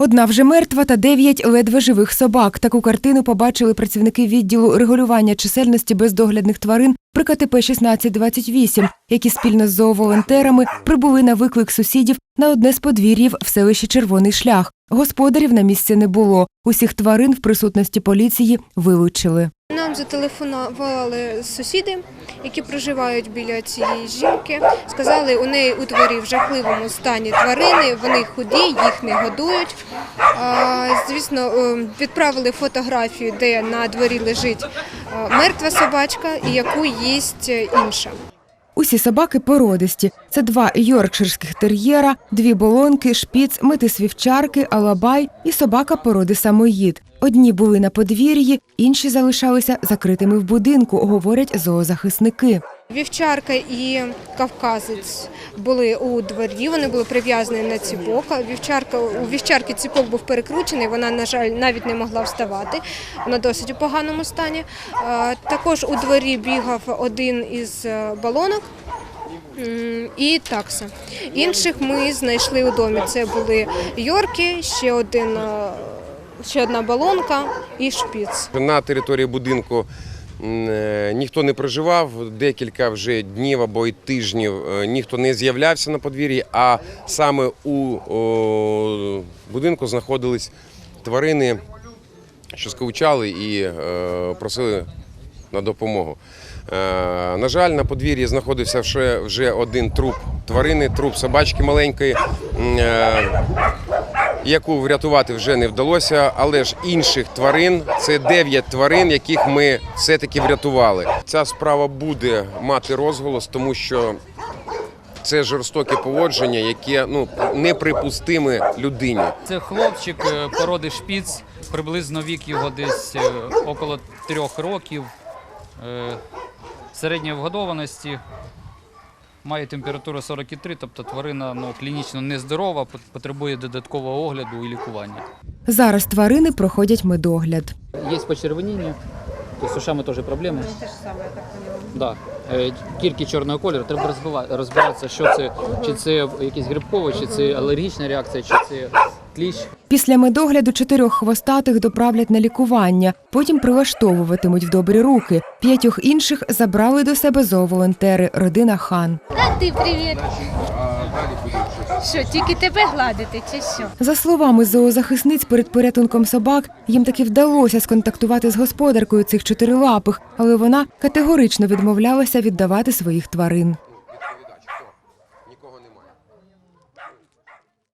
Одна вже мертва та дев'ять ледве живих собак. Таку картину побачили працівники відділу регулювання чисельності бездоглядних тварин при КТП 1628, які спільно з зооволонтерами прибули на виклик сусідів на одне з подвір'їв в селищі Червоний Шлях. Господарів на місці не було. Усіх тварин в присутності поліції вилучили. Нам зателефонували сусіди, які проживають біля цієї жінки. Сказали, у неї у дворі в жахливому стані тварини, вони худі, їх не годують. Звісно, відправили фотографію, де на дворі лежить мертва собачка і яку їсть е, інша. Усі собаки породисті. Це два йоркширських тер'єра, дві болонки, шпіц, метис вівчарки, алабай і собака породи самоїд. Одні були на подвір'ї, інші залишалися закритими в будинку, говорять зоозахисники. Вівчарка і кавказець були у дворі, вони були прив'язані на ціпок. Вівчарка, у вівчарки ціпок був перекручений, вона, на жаль, навіть не могла вставати. Вона досить у поганому стані. Е, Також у дворі бігав один із е, балонок. І такса. Інших ми знайшли у домі. Це були Йорки, ще один, е, ще одна балонка і шпіц. На території будинку ніхто не проживав, декілька вже днів або й тижнів е, ніхто не з'являвся на подвір'ї, а саме у будинку знаходились тварини, що скавчали і е, просили на допомогу. Е, На жаль, на подвір'ї знаходився вже, вже один труп тварини, труп собачки маленької. е, яку врятувати вже не вдалося, але ж інших тварин це 9 тварин, яких ми все-таки врятували. Ця справа буде мати розголос, тому що це жорстоке поводження, яке ну неприпустиме людині. Це хлопчик е, породи шпіц, приблизно вік його десь е, около трьох років. Е, Середньої вгодованості. Має температуру 43, тобто тварина ну, клінічно нездорова, потребує додаткового огляду і лікування. Зараз тварини проходять медогляд. Є почервоніння, то з ушами теж проблеми. Ж саме, я так Да. Е, Тільки чорного кольору, треба розбиратися, що це, чи це якийсь грибковий, чи це алергічна реакція, чи це кліщ. Після медогляду чотирьох хвостатих доправлять на лікування, потім прилаштовуватимуть в добрі руки. П'ятьох інших забрали до себе зооволонтери, родина хан. А ти привіт. Що, тільки тебе гладити, чи що? За словами зоозахисниць, перед порятунком собак їм таки вдалося сконтактувати з господаркою цих чотирилапих, але вона категорично відмовлялася віддавати своїх тварин.